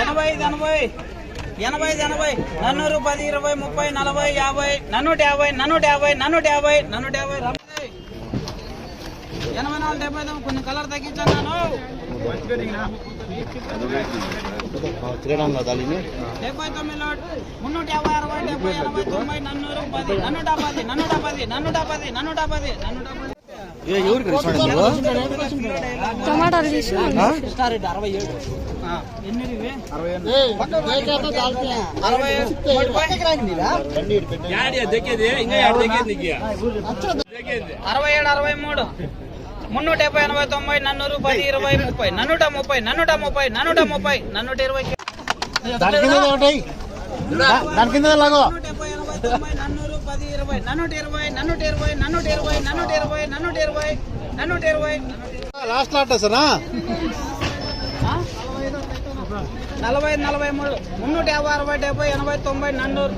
ఎనభై ఐదు ఎనభై ఎనభై ఐదు ఎనభై నన్నూరు పది ఇరవై ముప్పై నలభై యాభై నన్నూట యాభై నన్నూట యాభై నన్నూట యాభై నన్నూట యాభై ఎనభై నాలుగు డెబ్బై తొమ్మిది కొన్ని కలర్ తగ్గించాను డెబ్బై తొమ్మిది మున్నూట యాభై డెబ్బై ఎనభై తొంభై నన్నూరు పది నన్నూట పది నన్నూట పది నన్నూట పది నన్నూట పది నన్నూట పది టమాటాలు తీసి అరవై ఏడు అరవై ఏడు అరవై మూడు మున్నూట డెబ్బై ఎనభై తొంభై నన్నూరు పది ఇరవై ముప్పై నన్నూట ముప్పై నన్నూట ముప్పై నన్నూట ముప్పై నన్నూట ఇరవై దాని కింద లాగో లాస్ట్ లాట్ ఆ? నలభై నలభై మూడు మున్నూట యాభై అరవై డెబ్బై ఎనభై తొంభై నన్నూరు